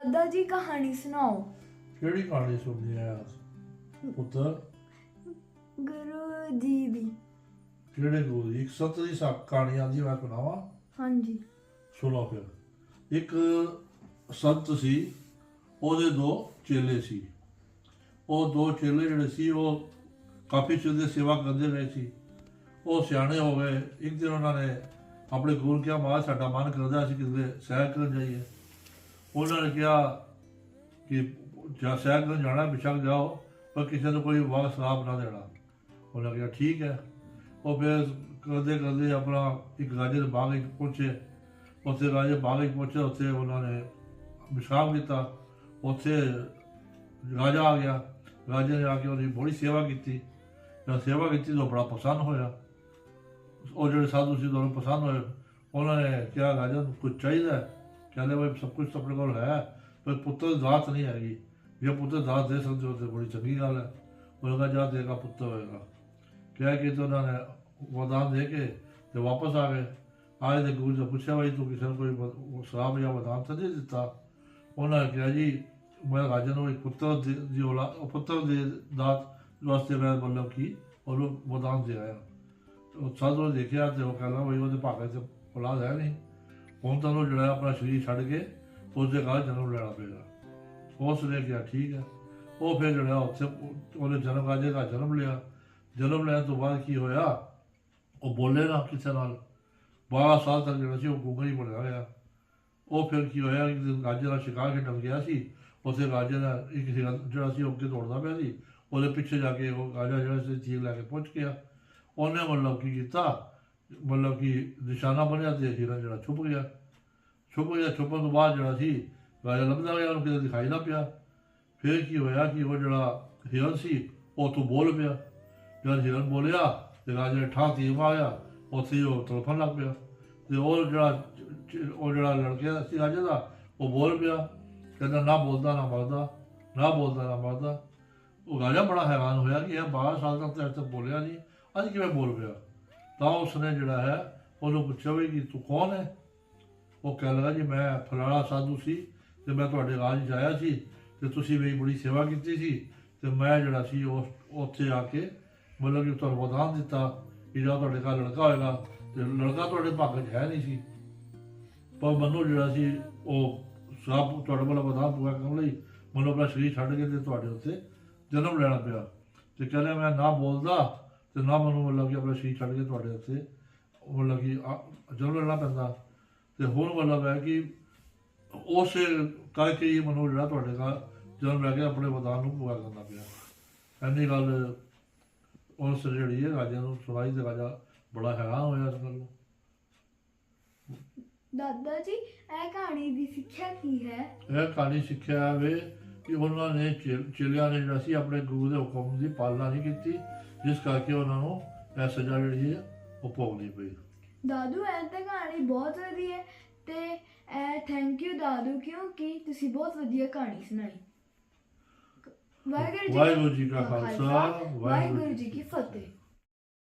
ਦਾਦਾ ਜੀ ਕਹਾਣੀ ਸੁਣਾਓ। ਕਿਹੜੀ ਕਹਾਣੀ ਸੁਣਨੀ ਹੈ ਪੁੱਤਰ ਗੁਰੂ ਜੀ ਦੀ। ਕਿਹੜੇ ਗੁਰੂ ਦੀ? ਇੱਕ ਸੱਤ ਦੀ ਸਾ ਕਹਾਣੀ ਆਂਦੀ ਮੈਂ ਸੁਣਾਵਾਂ? ਹਾਂਜੀ। ਸੁਣੋ ਫਿਰ। ਇੱਕ ਸੰਤ ਸੀ ਉਹਦੇ ਦੋ ਚੇਲੇ ਸੀ। ਉਹ ਦੋ ਚੇਲੇ ਜਿਹੜੇ ਸੀ ਉਹ ਕਾਫੀ ਚਿਰ ਦੀ ਸੇਵਾ ਕਰਦੇ ਰਹੇ ਸੀ। ਉਹ ਸਿਆਣੇ ਹੋ ਗਏ। ਇੱਕ ਦਿਨ ਉਹਨਾਂ ਨੇ ਆਪਣੇ ਗੁਰੂ ਕਿਹਾ ਮਾਂ ਸਾਡਾ ਮਨ ਕਰਦਾ ਸੀ ਕਿ ਸੈਰ ਕਰਨ ਜਾਈਏ। ਉਹਨਾਂ ਨੇ ਕਿਹਾ ਕਿ ਜਾਂ ਸਾਹਿਬ ਨੂੰ ਜਾਣਾ ਬਿਸ਼ੱਕ ਜਾਓ, ਪਰ ਕਿਸੇ ਨੂੰ ਕੋਈ ਵਾਗ ਸ਼ਰਾਬ ਨਾ ਦੇਣਾ। ਉਹਨਾਂ ਕਿਹਾ, ਠੀਕ ਹੈ। ਉਹ ਫਿਰ ਕਰਦੇ ਕਰਦੇ ਆਪਣਾ ਇੱਕ ਰਾਜੇ ਦੇ ਬਾਗ ਵਿੱਚ ਪਹੁੰਚੇ। ਉੱਥੇ ਰਾਜੇ ਬਾਗ ਵਿੱਚ ਪਹੁੰਚੇ, ਉੱਥੇ ਉਹਨਾਂ ਨੇ ਵਿਸ਼ਰਾਮ ਕੀਤਾ। ਉੱਥੇ ਰਾਜਾ ਆ ਗਿਆ। ਰਾਜੇ ਨੇ ਆ ਕੇ ਉਹਦੀ ਬੜੀ ਸੇਵਾ ਕੀਤੀ। ਜਦ ਸੇਵਾ ਕੀਤੀ ਤਾਂ ਬੜਾ ਪਸੰਦ ਹੋਇਆ। ਉਹ ਜਿਹੜੇ ਸਾਧੂ ਸੀ ਉਹਨਾਂ ਨੂੰ ਪਸੰਦ ਹੋਏ। ਉਹਨਾਂ ਨੇ ਕਿਹਾ, ਰਾਜਾ ਨੂੰ ਕੁਝ ਚਾਹੀਦਾ ਕਹਿੰਦੇ ਬਈ ਸਭ ਕੁਝ ਆਪਣੇ ਕੋਲ ਹੈ, ਪਰ ਪੁੱਤਰ ਦੀ ਦਾਤ ਨਹੀਂ ਹੈਗੀ। ਜੇ ਪੁੱਤਰ ਦਾਤ ਦੇ ਸਕਦੇ ਹੋ ਤੇ ਬੜੀ ਚੰਗੀ ਗੱਲ ਹੈ। ਉਹਨਾਂ ਦਾ ਜਾ ਦੇਗਾ ਪੁੱਤਰ ਹੋਏਗਾ। ਕਿਹਾ ਕੇ ਤੇ ਉਹਨਾਂ ਨੇ ਵਰਦਾਨ ਦੇ ਕੇ ਤੇ ਵਾਪਸ ਆ ਗਏ। ਆਏ ਤੇ ਗੁਰੂ ਜੀ ਪੁੱਛਿਆ ਬਈ ਤੂੰ ਕਿਸੇ ਨੂੰ ਕੋਈ ਵ- ਸ਼ਰਾਬ ਜਾਂ ਵਰਦਾਨ ਤਾਂ ਨਹੀਂ ਦਿੱਤਾ? ਉਹਨਾਂ ਨੇ ਕਿਹਾ, ਜੀ, ਮੈਂ ਰਾਜਾ ਨੂੰ ਇੱਕ ਪੁੱਤਰ ਦੀ ਦੀ ਔਲਾਦ ਪੁੱਤਰ ਦੇ ਦਾਤ ਵਾਸਤੇ ਮੈਂ ਮਤਲਬ ਕਿ ਉਹਨੂੰ ਵਰਦਾਨ ਦੇ ਆਇਆ। ਉਹ ਸਾਧੂ ਦੇਖਿਆ ਤੇ ਉਹ ਕਹਿੰਦਾ ਬਈ ਉਹਦੇ ਭਾਗੇ ਤੇ ਔਲਾਦ ਹੈ ਨਹੀਂ। ਹੁਣ ਤੁਹਾਨੂੰ ਜਿਹੜਾ ਆਪਣਾ ਸਰੀਰ ਛੱਡ ਕੇ ਉਸ ਦੇ ਘਰ ਜਨਮ ਲੈਣਾ ਪਏਗਾ ਉਸ ਨੇ ਕਿਹਾ, ਠੀਕ ਹੈ। ਉਹ ਫਿਰ ਜਿਹੜਾ ਉੱਥੇ, ਉਹਨੇ ਜਨਮ ਰਾਜੇ ਦਾ ਜਨਮ ਲਿਆ? ਜਨਮ ਲੈਣ ਤੋਂ ਬਾਅਦ ਕੀ ਹੋਇਆ? ਉਹ ਬੋਲੇ ਨਾ ਕਿਸੇ ਨਾਲ। 12 ਸਾਲ ਤੱਕ ਜਿਹੜਾ ਸੀ, ਉਹ ਗੂੰਗਾ ਹੀ ਬਣਿਆ ਹੋਇਆ। ਉਹ ਫਿਰ ਕੀ ਹੋਇਆ? ਇੱਕ ਦਿਨ ਰਾਜੇ ਦਾ ਸ਼ਿਕਾਰ ਖੇਡਣ ਗਿਆ ਸੀ। ਉੱਥੇ ਰਾਜੇ ਦਾ ਇੱਕ ਜਿਹੜਾ ਸੀ, ਉਹ ਅੱਗੇ ਦੌੜਦਾ ਪਿਆ ਸੀ। ਉਹਦੇ ਪਿੱਛੇ ਜਾ ਕੇ ਉਹ ਰਾਜਾ ਜਿਹੜਾ ਸੀ ਤੀਰ ਲੈ ਕੇ ਪਹੁੰਚ ਗਿਆ। ਉਹਨੇ ਮਤਲਬ ਕੀ ਕੀਤਾ? ਮਤਲਬ ਕਿ ਨਿਸ਼ਾਨਾ ਬਣਿਆ ਤੇ ਹੀਰਾ ਜਿਹੜਾ ਛੁਪ ਗਿਆ। ਛੁਪ ਗਿਆ, ਛੁਪਣ ਤੋਂ ਬਾਅਦ ਜਿਹੜਾ ਸੀ, ਰਾਜਾ ਲੱਭਦਾ ਗਿਆ ਉਹਨੂੰ ਕਿਤੇ ਦਿਖਾਈ ਨਾ ਪਿਆ। ਫਿਰ ਕੀ ਹੋਇਆ ਕਿ ਉਹ ਜਿਹੜਾ ਹਿਰਨ ਸੀ, ਉਹ ਤੋਂ ਬੋਲ ਪਿਆ। ਜਦ ਹਿਰਨ ਬੋਲਿਆ ਤੇ ਰਾਜੇ ਨੇ ਠਾਹ ਤੀਰ ਮਾਰਿਆ, ਉੱਥੇ ਹੀ ਉਹ ਤੜਫਣ ਲੱਗ ਪਿਆ। ਤੇ ਉਹ ਜਿਹੜਾ ਉਹ ਜਿਹੜਾ ਲੜਕਿਆ ਸੀ ਰਾਜੇ ਦਾ, ਉਹ ਬੋਲ ਪਿਆ, ਕਹਿੰਦਾ ਨਾ ਬੋਲਦਾ, ਨਾ ਮਰਦਾ, ਨਾ ਬੋਲਦਾ, ਨਾ ਮਰਦਾ। ਉਹ ਰਾਜਾ ਬੜਾ ਹੈਰਾਨ ਹੋਇਆ ਕਿ ਇਹ 12 ਸਾਲ ਤੱਕ ਤਾਂ ਬੋਲਿਆ ਨਹੀਂ, ਅੱਜ ਕਿਵੇਂ ਬੋਲ ਪਿਆ? ਤਾਂ ਉਸਨੇ ਜਿਹੜਾ ਹੈ ਉਹਨੂੰ ਪੁੱਛਿਆ ਵੀ ਕਿ ਤੂੰ ਕੌਣ ਹੈ? ਉਹ ਕਹਿ ਲਗਾ ਜੀ ਮੈਂ ਫਲਾਣਾ ਸਾਧੂ ਸੀ ਤੇ ਮੈਂ ਤੁਹਾਡੇ ਰਾਜ ਜਾਇਆ ਸੀ ਤੇ ਤੁਸੀਂ ਮੇਰੀ ਬੜੀ ਸੇਵਾ ਕੀਤੀ ਸੀ ਤੇ ਮੈਂ ਜਿਹੜਾ ਸੀ ਉਸ ਉੱਥੇ ਆ ਕੇ ਮਤਲਬ ਕਿ ਤੁਹਾਨੂੰ ਵਰਦਾਨ ਦਿੱਤਾ ਕਿ ਜਿਹੜਾ ਤੁਹਾਡੇ ਘਰ ਲੜਕਾ ਹੋਏਗਾ ਤੇ ਲੜਕਾ ਤੁਹਾਡੇ ਭਾਗ 'ਚ ਹੈ ਨਹੀਂ ਸੀ। ਪਰ ਮੈਨੂੰ ਜਿਹੜਾ ਸੀ ਉਹ ਸਭ ਤੁਹਾਡੇ ਵੱਲੋਂ ਵਰਦਾਨ ਪੂਰਾ ਕਰਨ ਲਈ ਮੈਨੂੰ ਆਪਣਾ ਸਰੀਰ ਛੱਡ ਕੇ ਤੇ ਤੁਹਾਡੇ ਉੱਤੇ ਜਨਮ ਲੈਣਾ ਪਿਆ। ਤੇ ਕਹਿੰਦਾ ਮੈਂ ਨਾ ਬੋਲਦਾ ਤੇ ਨਾ ਮੈਨੂੰ ਮਤਲਬ ਕਿ ਆਪਣਾ ਸਰੀਰ ਛੱਡ ਕੇ ਤੁਹਾਡੇ ਉੱਤੇ ਮਤਲਬ ਕਿ ਜਨਮ ਲੈਣਾ ਪੈਂਦਾ। ਤੇ ਹੁਣ ਮਤਲਬ ਹੈ ਕਿ ਉਸ ਕਰਕੇ ਹੀ ਮੈਨੂੰ ਜਿਹੜਾ ਤੁਹਾਡੇ ਨਾਲ ਜਨਮ ਲੈ ਕੇ ਆਪਣੇ ਵਰਦਾਨ ਨੂੰ ਪੂਰਾ ਕਰਨਾ ਪਿਆ। ਐਨੀ ਗੱਲ ਉਸ ਜਿਹੜੀ ਹੈ ਰਾਜਾ ਨੂੰ ਸੁਣਾਈ ਤੇ ਰਾਜਾ ਬੜਾ ਹੈਰਾਨ ਹੋਇਆ ਇਸ ਗੱਲ ਨੂੰ। ਦਾਦਾ ਜੀ ਇਹ ਕਹਾਣੀ ਦੀ ਸਿੱਖਿਆ ਕੀ ਹੈ? ਇਹ ਕਹਾਣੀ ਸਿੱਖਿਆ ਵੇ ਕਿ ਉਹਨਾਂ ਨੇ ਚੇਲਿਆਂ ਨੇ ਜਿਹੜਾ ਸੀ ਆਪਣੇ ਗੁਰੂ ਦੇ ਹੁਕਮ ਦੀ ਪਾਲਣਾ ਨਹੀਂ ਕੀਤੀ। ਜਿਸ ਕਰਕੇ ਉਹਨਾਂ ਨੂੰ ਇਹ ਸਜ਼ਾ ਜਿਹੜੀ ਹੈ ਉਹ ਭੋਗਣੀ ਪਈ। ਦਾਦੂ ਇਹ ਤਾਂ ਕਹਾਣੀ ਬਹੁਤ ਵਧੀਆ ਹੈ ਤੇ ਇਹ ਥੈਂਕ ਯੂ ਦਾਦੂ ਕਿਉਂਕਿ ਤੁਸੀਂ ਬਹੁਤ ਵਧੀਆ ਕਹਾਣੀ ਸੁਣਾਈ। ਵਾਹਿਗੁਰੂ ਜੀ ਕਾ ਵਾਹਿਗੁਰੂ ਜੀ ਕਾ ਖਾਲਸਾ ਵਾਹਿਗੁਰੂ ਜੀ ਕੀ ਫਤਿਹ।